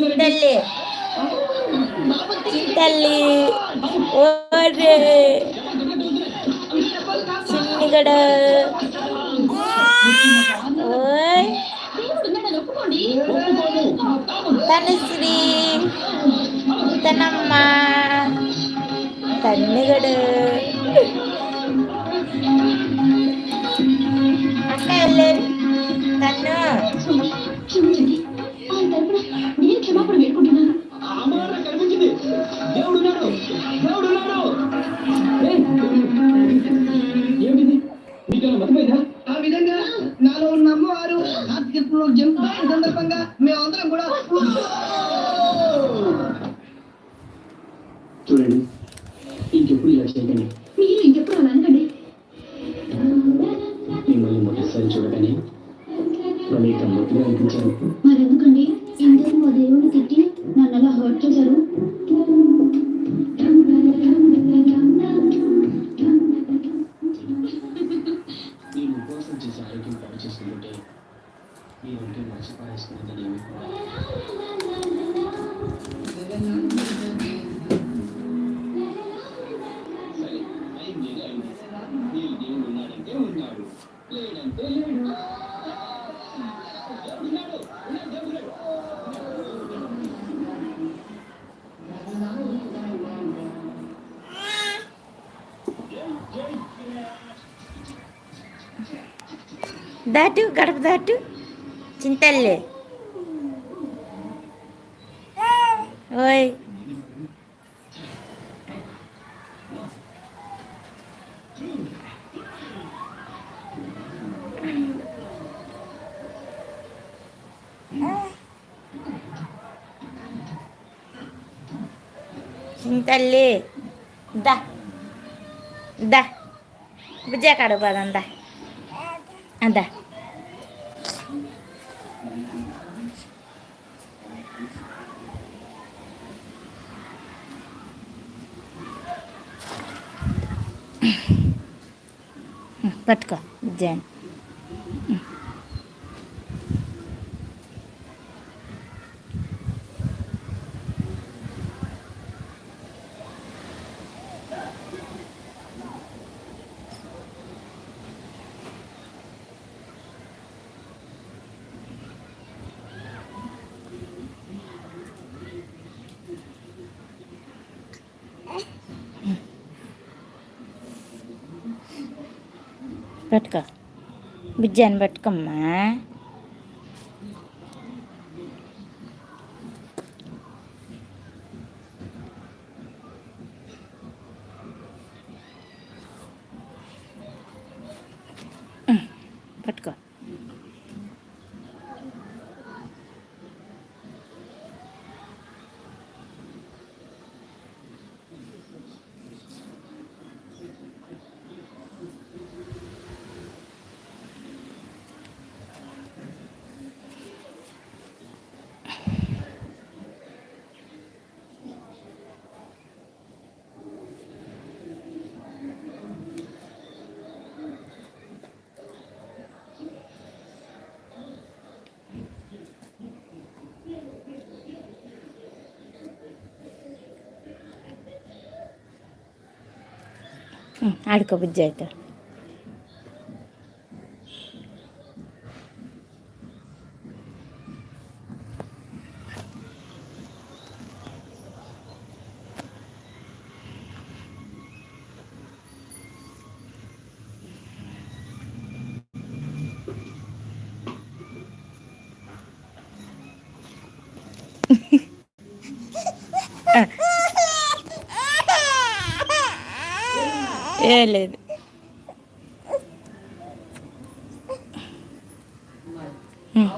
చింతల్లి చింతల్లి ఓరే చిన్నిగడ ఓయ్ తనుశ్రీ తనమ్మ తన్నిగడు ఆత్మీయతలో జన్మ సందర్భంగా మేమందరం కూడా చూడండి. ఇంకెప్పుడు ఇలా చేయకండి. మీరు ఇంకెప్పుడు అలా అనకండి? మిమ్మల్ని మొదటిసారి చూడగానే అనిపించాను. మరెందుకండి? ఇందరూ మా దేవుని తిట్టి నన్ను అలా హర్ట్ చేశారు? నేను ఉపవాసం చేసి ఆరోగ్యం పాడు చేసుకుంటుంటే ഈ ഒരിക്കൽ പച്ചപ്പായ സ്നേഹത്തെ നിയമിക്കുക that too, got that too. దేవుడు ఉన్నాడంటే ఉన్నాడు లేడంటే లేడు దేవుడు ఉన్నాడు ఉన్నాడు, దేవుడు ఉన్నాడు. దాటు గడప దాటు చింతల్లి ఓయ్ చింతల్లి దా దా బుజ్జా కాడు పోదాం దా कट जैन। పెట్టుకో. బుజ్జాన్ని పెట్టుకోమ్మా ఉమ్, పట్టుకో ఆడుకోబుజ్జి ఆడుకో బుజ్జి అయితే ఏ లేదు ఉమ్.